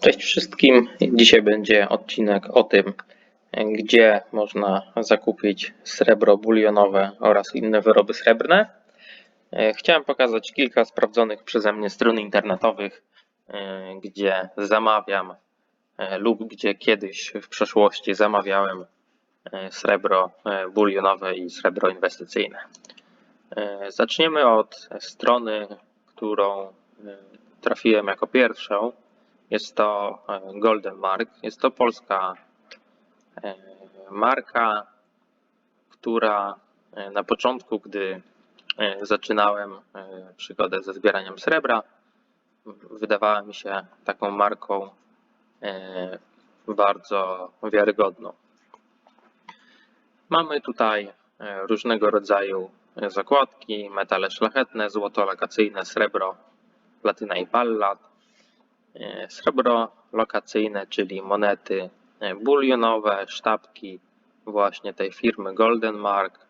Cześć wszystkim. Dzisiaj będzie odcinek o tym, gdzie można zakupić srebro bulionowe oraz inne wyroby srebrne. Chciałem pokazać kilka sprawdzonych przeze mnie stron internetowych, gdzie zamawiam lub gdzie kiedyś w przeszłości zamawiałem srebro bulionowe i srebro inwestycyjne. Zaczniemy od strony, którą trafiłem jako pierwszą. Jest to e, Golden Mark. Jest to polska e, marka, która e, na początku, gdy zaczynałem przygodę ze zbieraniem srebra, wydawała mi się taką marką bardzo wiarygodną. Mamy tutaj różnego rodzaju zakładki, metale szlachetne, złoto lokacyjne, srebro, platyna i pallat, E, srebro lokacyjne, czyli monety e, bulionowe, sztabki właśnie tej firmy Golden Mark.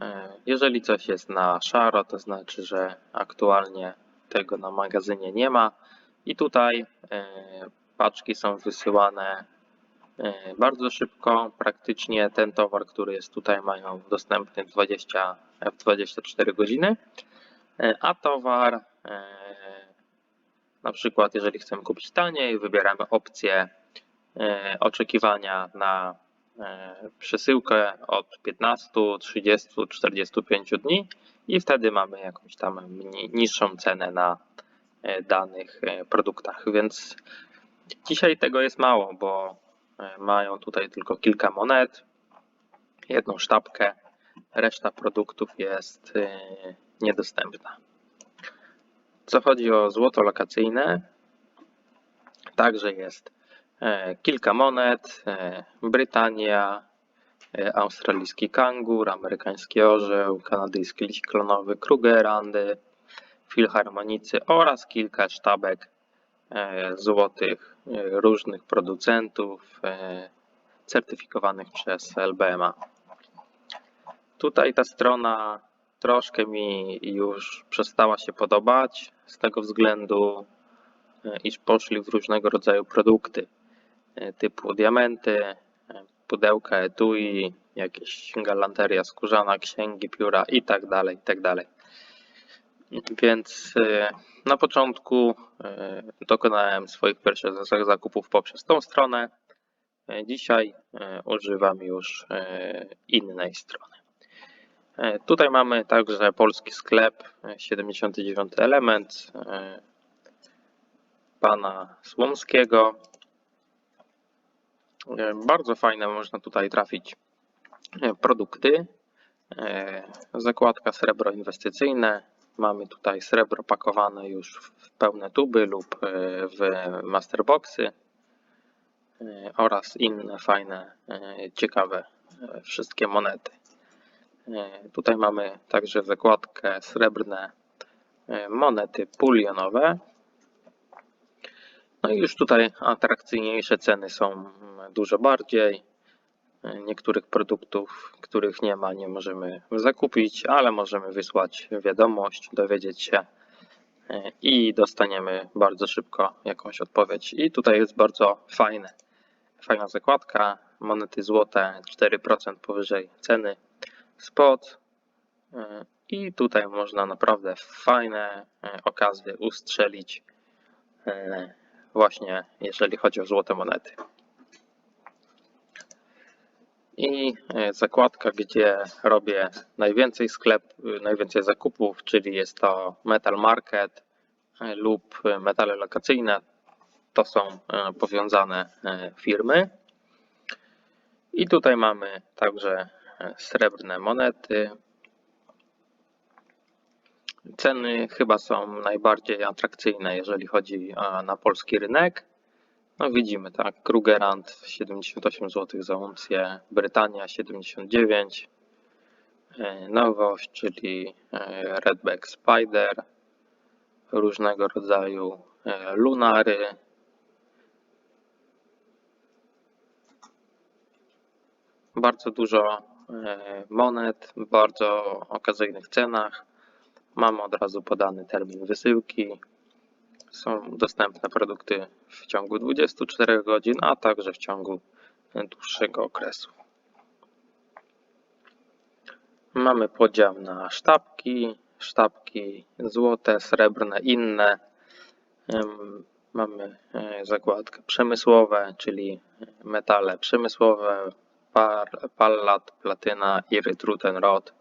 E, jeżeli coś jest na szaro, to znaczy, że aktualnie tego na magazynie nie ma. I tutaj paczki są wysyłane bardzo szybko. Praktycznie ten towar, który jest tutaj, mają dostępny 20, w 24 godziny. A towar na przykład, jeżeli chcemy kupić taniej, wybieramy opcję e, oczekiwania na e, przesyłkę od 15, 30, 45 dni i wtedy mamy jakąś tam niższą cenę na e, danych produktach. Więc dzisiaj tego jest mało, bo mają tutaj tylko kilka monet, jedną sztabkę, reszta produktów jest niedostępna. Co chodzi o złoto lokacyjne, także jest e, kilka monet, e, Brytania, e, australijski kangur, amerykański orzeł, kanadyjski liść klonowy, Krugerandy, filharmonicy oraz kilka sztabek złotych różnych producentów certyfikowanych przez LBMA. Tutaj ta strona troszkę mi już przestała się podobać z tego względu, e, iż poszli w różnego rodzaju produkty e, typu diamenty, e, pudełka etui, jakieś galanteria skórzana, księgi, pióra i tak dalej, i tak. Więc na początku dokonałem swoich pierwszych zakupów poprzez tą stronę. Dzisiaj używam już innej strony. E, tutaj mamy także polski sklep, 79 e, element e, pana Słomskiego. Bardzo fajne można tutaj trafić produkty. Zakładka srebro inwestycyjne. Mamy tutaj srebro pakowane już w pełne tuby lub w masterboxy oraz inne fajne, ciekawe wszystkie monety. E, tutaj mamy także zakładkę srebrne e, monety pulionowe. No i już tutaj atrakcyjniejsze ceny są dużo bardziej. E, niektórych produktów, których nie ma, nie możemy zakupić, ale możemy wysłać wiadomość, dowiedzieć się i dostaniemy bardzo szybko jakąś odpowiedź. I tutaj jest bardzo fajne, fajna zakładka, monety złote 4% powyżej ceny spot e, i tutaj można naprawdę fajne e, okazje ustrzelić e, właśnie jeżeli chodzi o złote monety. I zakładka, gdzie robię najwięcej sklep, najwięcej zakupów, czyli jest to Metal Market lub metale lokacyjne. To są powiązane firmy. I tutaj mamy także srebrne monety. Ceny chyba są najbardziej atrakcyjne, jeżeli chodzi na polski rynek. No widzimy tak, Krugerrand 78 zł za uncję, Brytania 79, e, nowość, czyli e, Redback Spider, różnego rodzaju e, lunary, bardzo dużo E, monet w bardzo okazyjnych cenach. Mamy od razu podany termin wysyłki. Są dostępne produkty w ciągu 24 godzin, a także w ciągu dłuższego okresu. Mamy podział na sztabki, sztabki złote, srebrne, inne. Mamy e, zakładkę przemysłowe, czyli metale przemysłowe, par, pallat, platyna, iryt, rutenrod.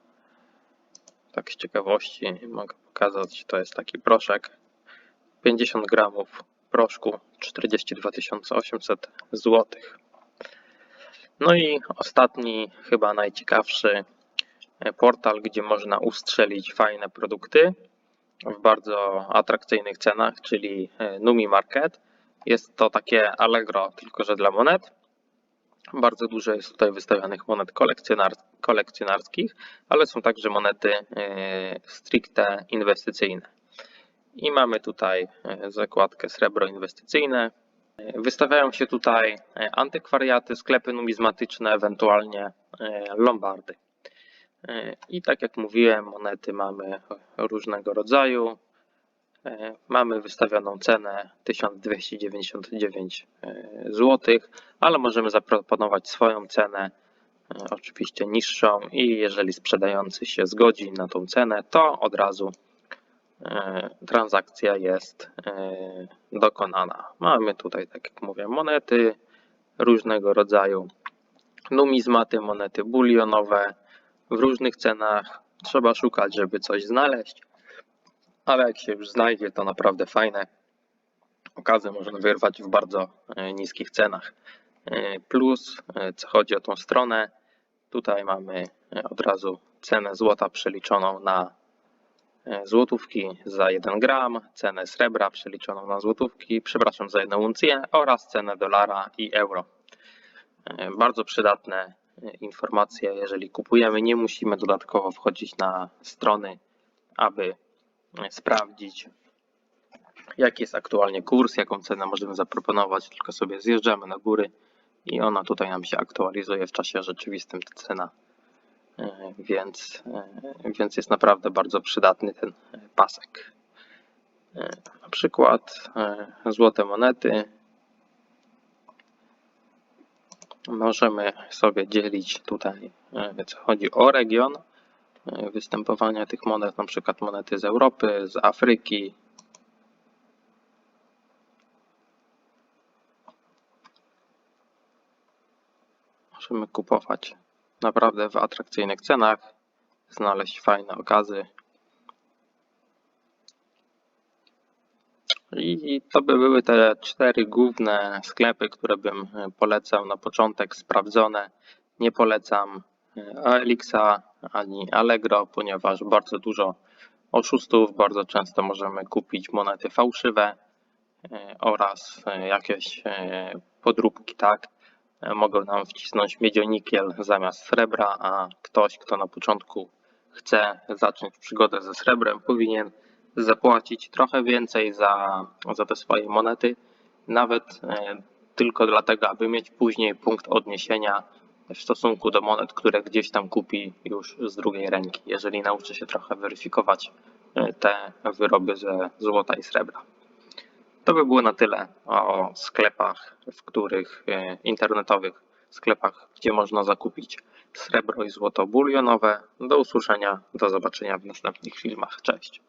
Tak z ciekawości mogę pokazać, to jest taki proszek. 50 gramów proszku, 42 800 zł. No i ostatni, chyba najciekawszy e, portal, gdzie można ustrzelić fajne produkty w bardzo atrakcyjnych cenach, czyli e, Numi Market. Jest to takie Allegro, tylko że dla monet. Bardzo dużo jest tutaj wystawionych monet kolekcjonar kolekcjonarskich, ale są także monety e, stricte inwestycyjne. I mamy tutaj e, zakładkę srebro inwestycyjne. E, Wystawiają się tutaj antykwariaty, sklepy numizmatyczne, ewentualnie lombardy. I tak jak mówiłem, monety mamy różnego rodzaju. E, Mamy wystawioną cenę 1299 zł, ale możemy zaproponować swoją cenę, e, oczywiście niższą i jeżeli sprzedający się zgodzi na tą cenę, to od razu e, transakcja jest e, dokonana. Mamy tutaj, tak jak mówię, monety różnego rodzaju, numizmaty, monety bulionowe w różnych cenach. Trzeba szukać, żeby coś znaleźć, ale jak się już znajdzie, to naprawdę fajne okazy można wyrwać w bardzo e, niskich cenach. E, Plus, e, co chodzi o tą stronę, tutaj mamy od razu cenę złota przeliczoną na złotówki za 1 gram, cenę srebra przeliczoną na złotówki, przepraszam, za 1 uncję oraz cenę dolara i euro. Bardzo przydatne informacje, jeżeli kupujemy, nie musimy dodatkowo wchodzić na strony, aby sprawdzić, jaki jest aktualnie kurs, jaką cenę możemy zaproponować, tylko sobie zjeżdżamy na góry i ona tutaj nam się aktualizuje w czasie rzeczywistym ta cena. E, Więc, e, więc jest naprawdę bardzo przydatny ten pasek. E, Na przykład złote monety możemy sobie dzielić tutaj, co chodzi o region występowania tych monet, na przykład monety z Europy, z Afryki, możemy kupować naprawdę w atrakcyjnych cenach, znaleźć fajne okazy. I to by były te cztery główne sklepy, które bym e, polecał na początek, sprawdzone. Nie polecam e, Aelixa ani Allegro, ponieważ bardzo dużo oszustów, bardzo często możemy kupić monety fałszywe e, oraz e, jakieś e, podróbki, tak. Mogą nam wcisnąć miedzionikiel zamiast srebra, a ktoś, kto na początku chce zacząć przygodę ze srebrem, powinien zapłacić trochę więcej za, za te swoje monety, nawet tylko dlatego, aby mieć później punkt odniesienia w stosunku do monet, które gdzieś tam kupi już z drugiej ręki, jeżeli nauczy się trochę weryfikować e, te wyroby ze złota i srebra. To by było na tyle o sklepach, w których e, internetowych sklepach, gdzie można zakupić srebro i złoto bulionowe. Do usłyszenia, do zobaczenia w następnych filmach. Cześć.